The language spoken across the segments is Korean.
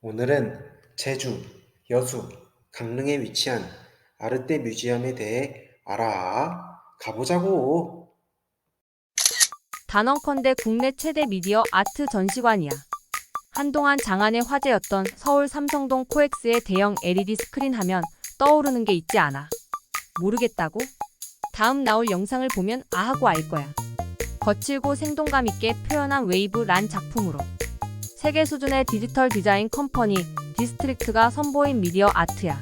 오늘은 제주, 여수, 강릉에 위치한 아르떼 뮤지엄에 대해 알아 가보자고. 단언컨대 국내 최대 미디어 아트 전시관이야. 한동안 장안의 화제였던 서울 삼성동 코엑스의 대형 LED 스크린 하면 떠오르는 게 있지 않아. 모르겠다고? 다음 나올 영상을 보면 아하고 알 거야. 거칠고 생동감 있게 표현한 웨이브 란 작품으로 세계 수준의 디지털 디자인 컴퍼니 디스트릭트가 선보인 미디어 아트야.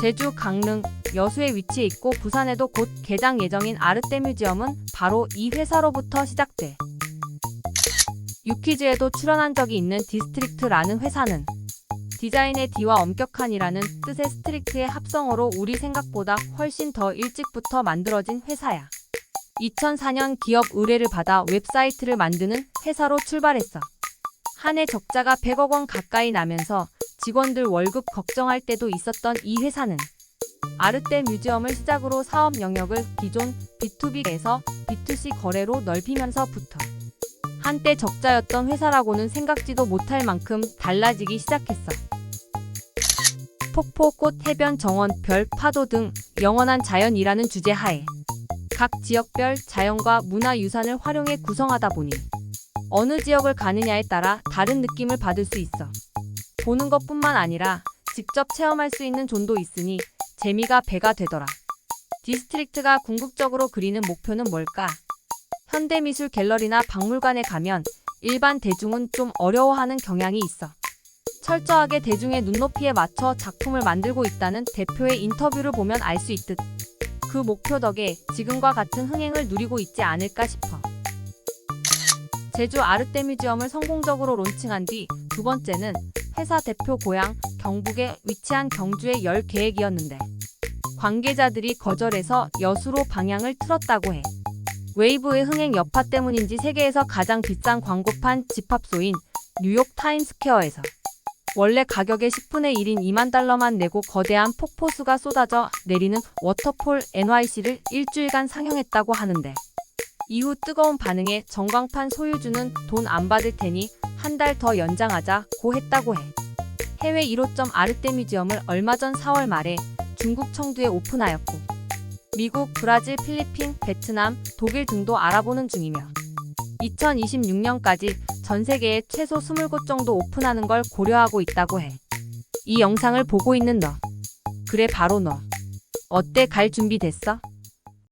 제주, 강릉, 여수에 위치해 있고 부산에도 곧 개장 예정인 아르떼 뮤지엄은 바로 이 회사로부터 시작돼. 유퀴즈에도 출연한 적이 있는 디스트릭트라는 회사는 디자인의 D와 엄격한이라는 뜻의 스트릭트의 합성어로 우리 생각보다 훨씬 더 일찍부터 만들어진 회사야. 2004년 기업 의뢰를 받아 웹사이트를 만드는 회사로 출발했어. 한 해 적자가 100억 원 가까이 나면서 직원들 월급 걱정할 때도 있었던 이 회사는 아르떼 뮤지엄을 시작으로 사업 영역을 기존 B2B에서 B2C 거래로 넓히면서부터 한때 적자였던 회사라고는 생각지도 못할 만큼 달라지기 시작했어. 폭포, 꽃, 해변, 정원, 별, 파도 등 영원한 자연이라는 주제 하에 각 지역별 자연과 문화유산을 활용해 구성하다 보니 어느 지역을 가느냐에 따라 다른 느낌을 받을 수 있어. 보는 것뿐만 아니라 직접 체험할 수 있는 존도 있으니 재미가 배가 되더라. 디스트릭트가 궁극적으로 그리는 목표는 뭘까? 현대미술 갤러리나 박물관에 가면 일반 대중은 좀 어려워하는 경향이 있어. 철저하게 대중의 눈높이에 맞춰 작품을 만들고 있다는 대표의 인터뷰를 보면 알 수 있듯 그 목표 덕에 지금과 같은 흥행을 누리고 있지 않을까 싶어. 제주 아르떼 뮤지엄을 성공적으로 론칭한 뒤 두 번째는 회사 대표 고향 경북에 위치한 경주의 열 계획이었는데 관계자들이 거절해서 여수로 방향을 틀었다고 해. 웨이브의 흥행 여파 때문인지 세계에서 가장 비싼 광고판 집합소인 뉴욕 타임스퀘어에서 원래 가격의 10분의 1인 2만 달러만 내고 거대한 폭포수가 쏟아져 내리는 워터폴 NYC를 일주일간 상영했다고 하는데 이후 뜨거운 반응에 전광판 소유주는 돈 안 받을 테니 한 달 더 연장하자 고 했다고 해. 해외 1호점 아르떼 뮤지엄을 얼마 전 4월 말에 중국 청두에 오픈하였고 미국, 브라질, 필리핀, 베트남, 독일 등도 알아보는 중이며 2026년까지 전 세계에 최소 20곳 정도 오픈하는 걸 고려하고 있다고 해. 이 영상을 보고 있는 너. 그래 바로 너. 어때 갈 준비 됐어?